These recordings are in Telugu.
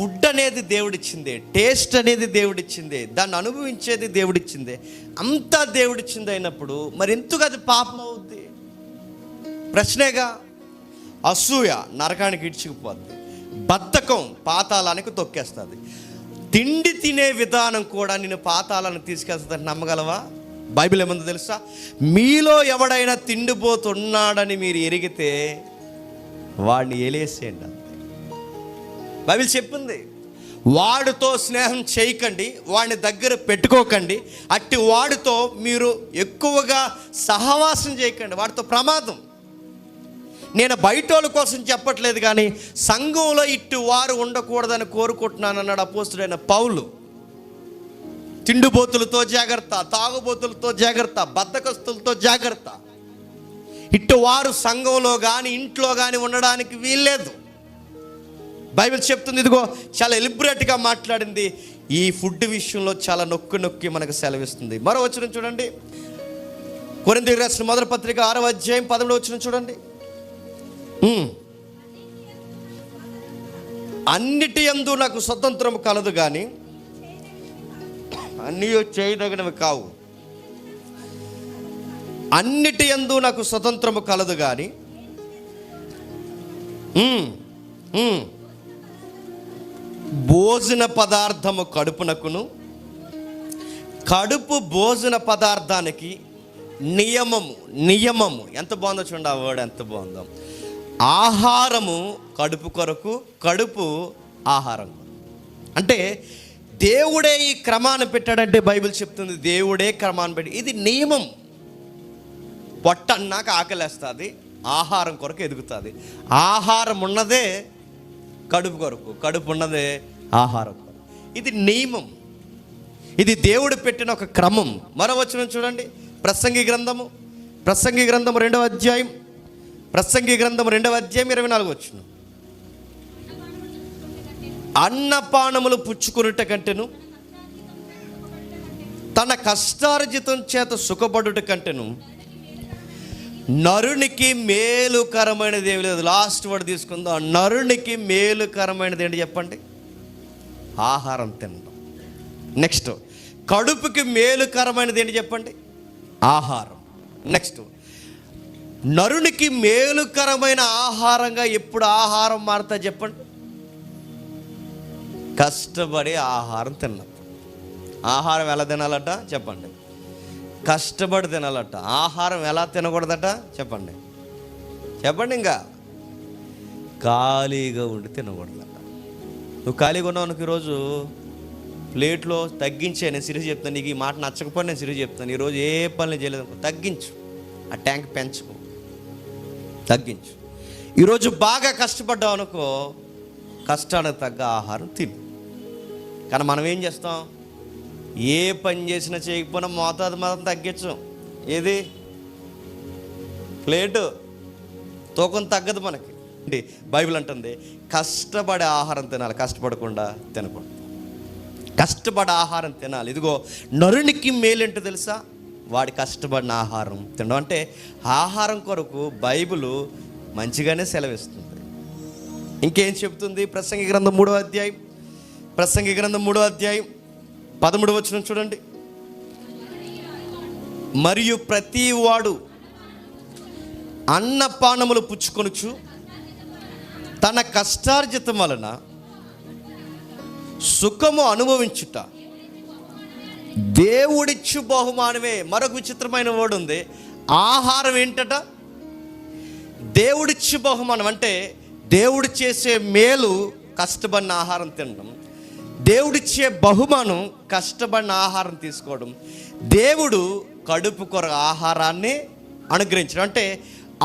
ఫుడ్ అనేది దేవుడిచ్చిందే టేస్ట్ అనేది దేవుడిచ్చిందే దాన్ని అనుభవించేది దేవుడిచ్చిందే. అంతా దేవుడిచ్చింది అయినప్పుడు మరి ఎందుకు అది పాపం అవుద్ది? ప్రశ్నేగా అసూయ నరకానికి ఇడ్చుకుపోద్ది బద్ధకం పాతాళానికి తొక్కేస్తుంది. తిండి తినే విధానం కూడా నేను పాతాలను తీసుకెళ్తుందని నమ్మగలవా? బైబిల్ ఏముందో తెలుసా? మీలో ఎవడైనా తిండిపోతున్నాడని మీరు ఎరిగితే వాడిని ఎలేసేయండి బైబిల్ చెప్పింది. వాడితో స్నేహం చేయకండి వాడిని దగ్గర పెట్టుకోకండి. అట్టి వాడితో మీరు ఎక్కువగా సహవాసం చేయకండి. వాడితో ప్రమాదం. నేను బయటోళ్ళ కోసం చెప్పట్లేదు కానీ సంఘంలో ఇట్టు వారు ఉండకూడదని కోరుకుంటున్నాను అన్నాడు అపోస్తుడైన పౌలు. తిండిబోతులతో జాగ్రత్త తాగుబోతులతో జాగ్రత్త బద్దకస్తులతో జాగ్రత్త. ఇట్టు వారు సంఘంలో కానీ ఇంట్లో కానీ ఉండడానికి వీల్లేదు. బైబిల్ చెప్తుంది ఇదిగో చాలా ఎలిబరేట్గా మాట్లాడింది. ఈ ఫుడ్ విషయంలో చాలా నొక్కి నొక్కి మనకు సెలవిస్తుంది. మరో వచ్చిన చూడండి. కొరింది రాసిన మొదటి పత్రిక ఆరో అధ్యాయం పదమూడు వచ్చిన చూడండి. అన్నిటి యందు నాకు స్వతంత్రం కలదు కానీ అన్నీ చేయదగినవి కావు. అన్నిటి యందు నాకు స్వతంత్రము కలదు కానీ భోజన పదార్థము కడుపునకును. కడుపు భోజన పదార్థానికి నియమము నియమము. ఎంత బాగుందో చూడండి ఆ వర్డ్ ఎంత బాగుందో. ఆహారము కడుపు కొరకు కడుపు ఆహారం అంటే దేవుడే ఈ క్రమాన్ని పెట్టాడంటే బైబిల్ చెప్తుంది దేవుడే క్రమాన్ని పెట్టి. ఇది నియమం. పొట్ట అన్నాక ఆకలేస్తుంది ఆహారం కొరకు ఎదుగుతుంది. ఆహారం ఉన్నదే కడుపు కొరకు కడుపు ఉన్నదే ఆహారం ఇది నియమం. ఇది దేవుడు పెట్టిన ఒక క్రమం. మరో చూడండి. ప్రసంగి గ్రంథము ప్రసంగి గ్రంథము రెండవ అధ్యాయం ప్రసంగి గ్రంథం రెండవ అధ్యాయం ఇరవై నాలుగు వచ్చిన అన్నపానములు పుచ్చుకునుట కంటేను తన కష్టార్జితం చేత సుఖపడుట కంటేను నరునికి మేలుకరమైనది ఏమి లేదు. లాస్ట్ వర్డ్ తీసుకుందాం. నరునికి మేలుకరమైనది ఏంటి చెప్పండి? ఆహారం తినడం. నెక్స్ట్ కడుపుకి మేలుకరమైనది ఏంటి చెప్పండి? ఆహారం. నెక్స్ట్ నరునికి మేలుకరమైన ఆహారంగా ఎప్పుడు ఆహారం మారుతా చెప్పండి? కష్టపడి ఆహారం తిన్నప్పుడు ఆహారం ఎలా తినాలట? చెప్పండి. కష్టపడి తినాలట. ఆహారం ఎలా తినకూడదట? చెప్పండి. చెప్పండి ఇంకా. ఖాళీగా ఉండి తినకూడదట. నువ్వు ఖాళీగా ఉన్నావు ఈరోజు ప్లేట్లో తగ్గించే నేను సిరీస్ చెప్తాను నీకు ఈ మాట నచ్చకపోతే నేను సిరీస్ చెప్తాను ఈరోజు ఏ పనులు చేయలేదు తగ్గించు. ఆ ట్యాంక్ పెంచుకో. తగ్గించు. ఈరోజు బాగా కష్టపడ్డావు అనుకో కష్టానికి తగ్గ ఆహారం తిను. కానీ మనం ఏం చేస్తాం? ఏ పని చేసినా చేయకపోయినా మోతాదు మాత్రం తగ్గించం ఏది? ప్లేటు. తూకం తగ్గదు మనకి. బైబిల్ అంటుంది కష్టపడే ఆహారం తినాలి కష్టపడకుండా తినకూడదు. కష్టపడే ఆహారం తినాలి. ఇదిగో నరునికి మేలేంటో తెలుసా? వాడి కష్టపడిన ఆహారం తినడం. అంటే ఆహారం కొరకు బైబిల్ మంచిగానే సెలవిస్తుంది. ఇంకేం చెప్తుంది ప్రసంగి గ్రంథం మూడో అధ్యాయం. ప్రసంగి గ్రంథం మూడో అధ్యాయం. పదమూడు వచ్చిన చూడండి. మరియు ప్రతి వాడు అన్నపానములు పుచ్చుకొనుచు తన కష్టార్జితం వలన సుఖము అనుభవించుట. దేవుడిచ్చు బహుమానమే. మరొక విచిత్రమైన వర్డ్ ఉంది. ఆహారం ఏంటట? దేవుడిచ్చు బహుమానం. అంటే దేవుడు చేసే మేలు కష్టపడిన ఆహారం తినడం. దేవుడిచ్చే బహుమానం కష్టపడిన ఆహారం తీసుకోవడం. దేవుడు కడుపు కొర ఆహారాన్ని అనుగ్రహించడం. అంటే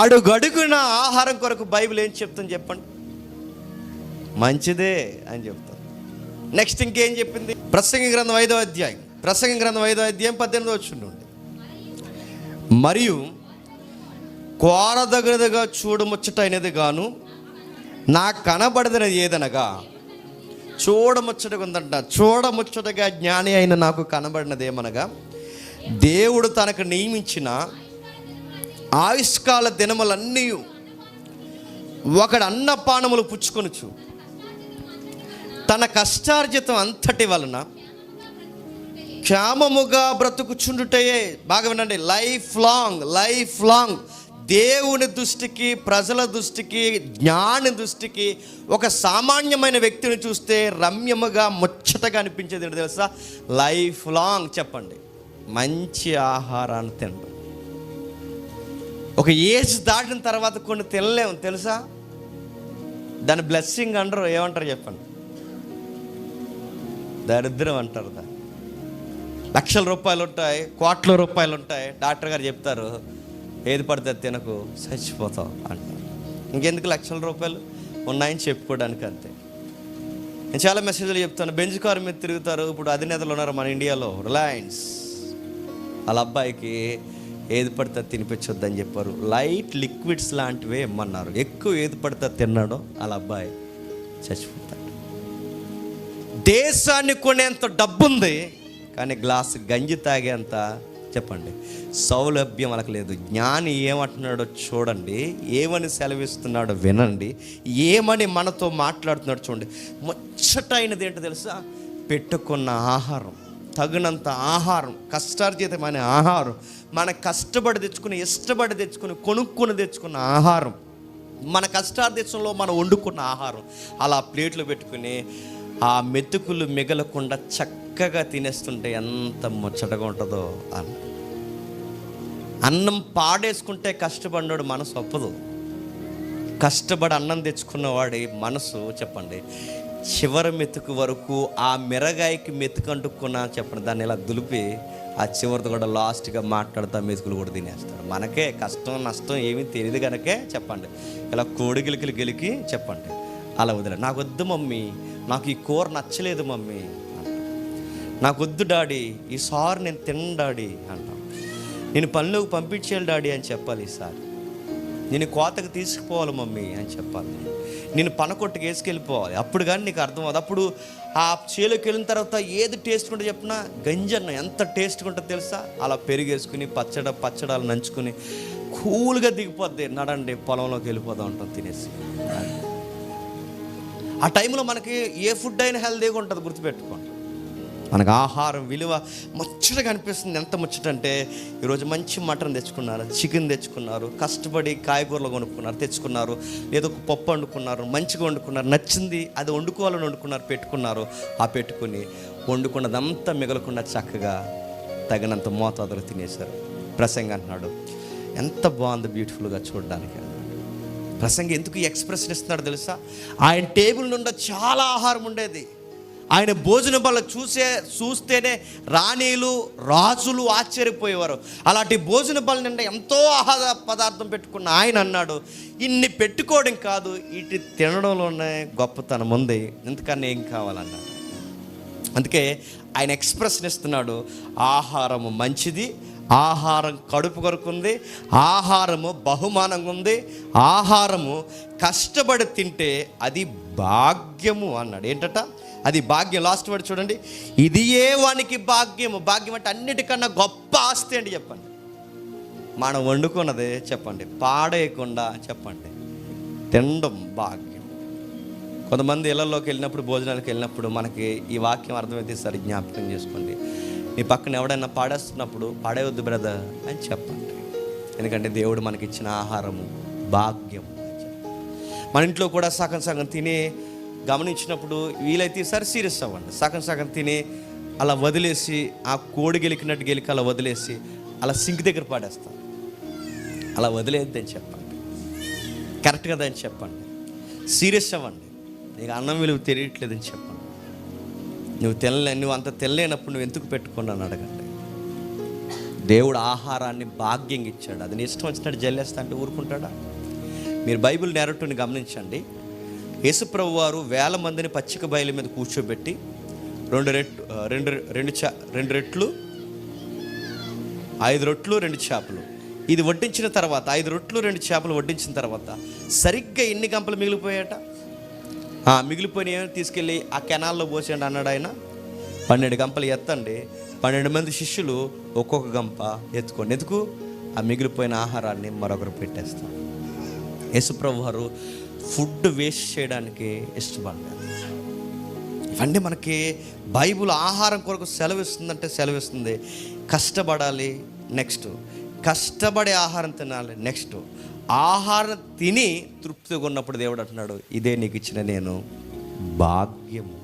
అడుగడుగున ఆహారం కొరకు బైబిల్ ఏం చెప్తుంది చెప్పండి? మంచిదే అని చెప్తాను నెక్స్ట్ ఇంకేం చెప్పింది? ప్రసంగ గ్రంథం ఐదో అధ్యాయం. ప్రసంగ గ్రంథం ఐదో అధ్యాయం పద్దెనిమిది వచ్చిండండి మరియు కోరదగినదిగా చూడముచ్చటైనది గాను నా కనబడదనది ఏదనగా చూడముచ్చటగా ఉందంట చూడముచ్చటగా జ్ఞాని అయిన నాకు కనబడినది ఏమనగా దేవుడు తనకు నియమించిన ఆయుష్కాల దినములన్నీ ఒకడు అన్నపానములు పుచ్చుకొనుచు తన కష్టార్జితం అంతటి వలన క్షేమముగా బ్రతుకుచుండుటయే. బాగా వినండి. Life long life long. దేవుని దృష్టికి ప్రజల దృష్టికి జ్ఞాని దృష్టికి ఒక సామాన్యమైన వ్యక్తిని చూస్తే రమ్యముగా ముచ్చటగా అనిపించేది ఏంటో తెలుసా? లైఫ్ లాంగ్ చెప్పండి. మంచి ఆహారాన్ని తినడం. ఒక ఏజ్ దాటిన తర్వాత కొన్ని తినలేము తెలుసా? దాని బ్లెస్సింగ్ అంటారు ఏమంటారు చెప్పండి? దరిద్రం అంటారు దాన్ని. లక్షల రూపాయలు ఉంటాయి కోట్ల రూపాయలు ఉంటాయి డాక్టర్ గారు చెప్తారు ఏది పడితే తినకు చచ్చిపోతావు అంటారు. ఇంకెందుకు లక్షల రూపాయలు ఉన్నాయని చెప్పుకోవడానికి అంతే. నేను చాలా మెసేజ్లు చెప్తాను బెంచ్ కారు మీద తిరుగుతారు ఇప్పుడు అధినేతలు ఉన్నారు మన ఇండియాలో రిలయన్స్. వాళ్ళ అబ్బాయికి ఏది పడితే అది తినిపించొద్దని చెప్పారు. లైట్ లిక్విడ్స్ లాంటివే ఇమ్మన్నారు. ఎక్కువ ఏది పడితే అది తిన్నాడో వాళ్ళ అబ్బాయి చచ్చిపోతాడు. దేశాన్ని కొనేంత డబ్బు ఉంది కానీ గ్లాస్ గంజి తాగేంత చెప్పండి. సౌలభ్యం వాళ్ళకి లేదు. జ్ఞాని ఏమంటున్నాడో చూడండి. ఏమని సెలవిస్తున్నాడో వినండి. ఏమని మనతో మాట్లాడుతున్నాడో చూడండి. ముచ్చటైనది ఏంటో తెలుసా? పెట్టుకున్న ఆహారం తగినంత ఆహారం కష్టార్జితమైన ఆహారం మన కష్టపడి తెచ్చుకుని ఇష్టపడి తెచ్చుకుని కొనుక్కొని తెచ్చుకున్న ఆహారం మన కష్టార్జితంలో మనం వండుకున్న ఆహారం అలా ప్లేట్లు పెట్టుకుని ఆ మెతుకులు మిగలకుండా చక్కగా తినేస్తుంటే ఎంత ముచ్చటగా ఉంటుందో అన్న. అన్నం పాడేసుకుంటే కష్టపడినాడు మనసు ఒప్పదు. కష్టపడి అన్నం తెచ్చుకున్నవాడి మనసు చెప్పండి చివరి మెతుకు వరకు ఆ మిరగాయకి మెతుకు అంటుకున్న చెప్పండి దాన్ని ఇలా దులిపి ఆ చివరితో కూడా లాస్ట్గా మాట్లాడుతూ మెతుకులు కూడా తినేస్తారు. మనకే కష్టం నష్టం ఏమీ తెలియదు కనుకే చెప్పండి. ఇలా కోడి గిలికిలు గెలికి చెప్పండి. అలా వదిలే. నాకు వద్దు మమ్మీ నాకు ఈ కూర నచ్చలేదు మమ్మీ నాకు వద్దు డాడీ ఈసారి నేను తిన్న డాడీ అంటాం నేను పనిలోకి పంపించేయాలి డాడీ అని చెప్పాలి ఈసారి నేను కోతకు తీసుకుపోవాలి మమ్మీ అని చెప్పాలి. నేను పనకొట్టుకు వేసుకెళ్ళిపోవాలి. అప్పుడు కానీ నీకు అర్థం అవుతుంది అప్పుడు ఆ చేలోకి వెళ్ళిన తర్వాత ఏది టేస్ట్ ఉంటుందో చెప్పినా గంజన్న ఎంత టేస్ట్ ఉంటుందో తెలుసా? అలా పెరిగేసుకుని పచ్చడ పచ్చడాలు నంచుకుని కూల్గా దిగిపోద్ది. నడండి పొలంలోకి వెళ్ళిపోదాం ఉంటాం తినేసి. ఆ టైంలో మనకి ఏ ఫుడ్ అయినా హెల్దీగా ఉంటుంది గుర్తుపెట్టుకోండి. మనకు ఆహారం విలువ ముచ్చటగా అనిపిస్తుంది. ఎంత ముచ్చట అంటే ఈరోజు మంచి మటన్ తెచ్చుకున్నారు చికెన్ తెచ్చుకున్నారు కష్టపడి కాయగూరలు కొనుక్కున్నారు తెచ్చుకున్నారు ఏదో ఒక పప్పు వండుకున్నారు మంచిగా వండుకున్నారు నచ్చింది అది వండుకోవాలని వండుకున్నారు పెట్టుకున్నారు. ఆ పెట్టుకుని వండుకున్నదంతా మిగలకుండా చక్కగా తగినంత మోతాదులు తినేశారు. ప్రసంగ అంటున్నాడు ఎంత బాగుంది బ్యూటిఫుల్గా చూడడానికి. ప్రసంగి ఎందుకు ఎక్స్ప్రెషన్ ఇస్తున్నాడు తెలుసా? ఆయన టేబుల్ నుండి చాలా ఆహారం ఉండేది. ఆయన భోజన వల్ల చూసే చూస్తేనే రాణీలు రాజులు ఆశ్చర్యపోయేవారు. అలాంటి భోజన బల నిండా ఎంతో ఆహార పదార్థం పెట్టుకున్న ఆయన అన్నాడు ఇన్ని పెట్టుకోవడం కాదు ఇటు తినడంలోనే గొప్పతనం ఉంది. ఎందుకని ఏం కావాలన్నాడు అందుకే ఆయన ఎక్స్ప్రెషన్ ఇస్తున్నాడు ఆహారము మంచిది ఆహారం కడుపు కొరకుంది ఆహారము బహుమానంగా ఉంది ఆహారము కష్టపడి తింటే అది భాగ్యము అన్నాడు. ఏంటట? అది భాగ్యం. లాస్ట్ వర్డ్ చూడండి. ఇది ఏ వానికి భాగ్యము? భాగ్యం అంటే అన్నిటికన్నా గొప్ప ఆస్తి అండి చెప్పండి. మనం వండుకున్నదే చెప్పండి. పాడేయకుండా చెప్పండి. తినడం భాగ్యం. కొంతమంది ఇళ్ళలోకి వెళ్ళినప్పుడు భోజనాలకు వెళ్ళినప్పుడు మనకి ఈ వాక్యం అర్థమైతే సరి జ్ఞాపకం చేసుకోండి. నీ పక్కన ఎవడన్నా పాడేస్తున్నప్పుడు పాడేవద్దు బ్రదర్ అని చెప్పండి. ఎందుకంటే దేవుడు మనకి ఇచ్చిన ఆహారము భాగ్యం మన ఇంట్లో కూడా సగం సగం తిని గమనించినప్పుడు వీలైతే సరి సీరియస్ అవ్వండి. సగం సగం తిని అలా వదిలేసి ఆ కోడి గెలికినట్టు గెలికి అలా వదిలేసి అలా సింక్ దగ్గర పాడేస్తాను అలా వదిలేద్దని చెప్పండి. కరెక్ట్ కదా అని చెప్పండి. సీరియస్ అవ్వండి. నీకు అన్నం విలువ తెలియట్లేదని చెప్పండి. నువ్వు తెల్లని నువ్వు అంత తెల్లైనప్పుడు నువ్వు ఎందుకు పెట్టుకున్నాను అడగండి. దేవుడు ఆహారాన్ని భాగ్యంగా ఇచ్చాడు. అది నీ ఇష్టం వచ్చినట్టు జల్లేస్తా అంటే ఊరుకుంటాడా? మీరు బైబిల్ నేరట్టుని గమనించండి. యేసుప్రభు వారు వేల మందిని పచ్చిక బయలు మీద కూర్చోబెట్టి రెండు రెట్లు రెండు రెండు చా రెండు రెట్లు ఐదు రొట్లు రెండు చేపలు. ఇది వడ్డించిన తర్వాత ఐదు రొట్లు రెండు చేపలు వడ్డించిన తర్వాత సరిగ్గా ఎన్ని గంపలు మిగిలిపోయాట మిగిలిపోయిన తీసుకెళ్ళి ఆ కెనాల్లో పోసేయండి అన్నాడు ఆయన. పన్నెండు గంపలు ఎత్తండి. పన్నెండు మంది శిష్యులు ఒక్కొక్క గంప ఎత్తుకోండి. ఎందుకు? ఆ మిగిలిపోయిన ఆహారాన్ని మరొకరు పెట్టేస్తాం యేసుప్రభు వారు ఫుడ్ వేస్ట్ చేయడానికి ఇష్టపడలేదు. అంటే మనకి బైబుల్ ఆహారం కొరకు సెలవిస్తుందంటే సెలవిస్తుంది. కష్టపడాలి నెక్స్ట్. కష్టపడే ఆహారం తినాలి నెక్స్ట్. ఆహారం తిని తృప్తిగా ఉన్నప్పుడు దేవుడు అంటున్నాడు ఇదే నీకు ఇచ్చిన నేను భాగ్యము.